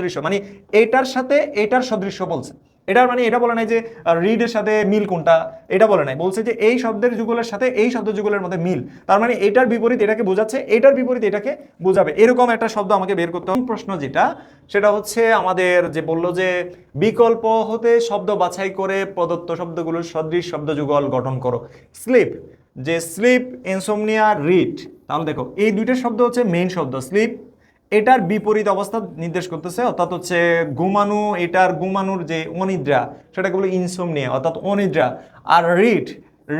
সদৃশ্য মানে এটার সাথে এটার সদৃশ্য বলছে। এটার মানে এটা বলে নাই যে রিডের সাথে মিল কোনটা, এটা বলে নাই। বলছে যে, এই শব্দের যুগলের সাথে এই শব্দ যুগলের মধ্যে মিল। তার মানে এটার বিপরীত এটাকে বোঝাচ্ছে, এটার বিপরীত এটাকে বোঝাবে। এরকম একটা শব্দ আমাকে বের করতে হবে। প্রশ্ন যেটা, সেটা হচ্ছে আমাদের যে বলল যে, বিকল্প হতে শব্দ বাছাই করে প্রদত্ত শব্দগুলোর সদৃশ শব্দ যুগল গঠন করো। স্লিপ, যে স্লিপ ইনসোমনিয়া রিড তাহলে দেখো, এই দুইটা শব্দ হচ্ছে মেইন শব্দ। স্লিপ এটার বিপরীত অবস্থা নির্দেশ করতেছে, অর্থাৎ হচ্ছে ঘুমানো এটার ঘুমানোর যে অনিদ্রা, সেটাকে বলে ইনসোমনিয়া অর্থাৎ অনিদ্রা। আর রিট,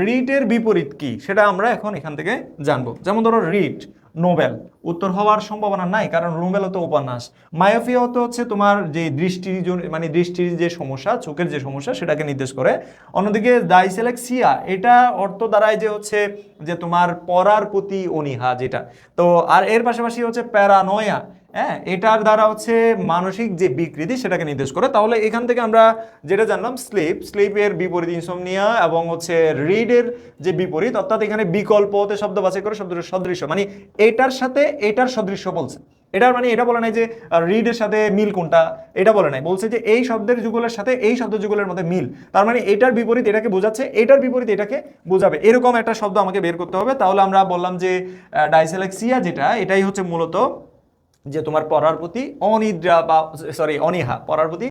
রিটের বিপরীত কি, সেটা আমরা এখন এখান থেকে জানব। যেমন ধরো রিড নোবেল। উত্তর হওয়ার সম্ভাবনা নাই, কারণ নোবেল তো উপন্যাস। মায়োফিয়া তো হচ্ছে তোমার যে দৃষ্টির মানে দৃষ্টির যে সমস্যা, চোখের যে সমস্যা, সেটাকে নির্দেশ করে। অন্যদিকে দাইসেলেক্সিয়া এটা অর্থ দ্বারায় যে হচ্ছে যে তোমার পড়ার প্রতি অনীহা যেটা। তো, আর এর পাশাপাশি হচ্ছে প্যারানয়া। হ্যাঁ এটার দ্বারা হচ্ছে মানসিক যে বিকৃতি সেটাকে নির্দেশ করে। তাহলে এখান থেকে আমরা যেটা জানলাম, স্লিপ। স্লিপের বিপরীত ইনসোমনিয়া এবং হচ্ছে রিডের যে বিপরীত, অর্থাৎ এখানে বিকল্প হতে শব্দ বাছাই করে শব্দ সদৃশ্য। মানে এটার সাথে এটার সদৃশ্য বলছে। এটার মানে এটা বলে নাই যে রিডের সাথে মিল কোনটা, এটা বলে নাই। বলছে যে এই শব্দের যুগলের সাথে এই শব্দ যুগলের মধ্যে মিল। তার মানে এটার বিপরীত এটাকে বোঝাচ্ছে, এটার বিপরীত এটাকে বোঝাবে। এরকম একটা শব্দ আমাকে বের করতে হবে। তাহলে আমরা বললাম যে ডাইসেলেক্সিয়া যেটা, এটাই হচ্ছে মূলত যে তোমার পড়ার প্রতি অনিদ্রা বা সরি অনীহা পড়ার প্রতি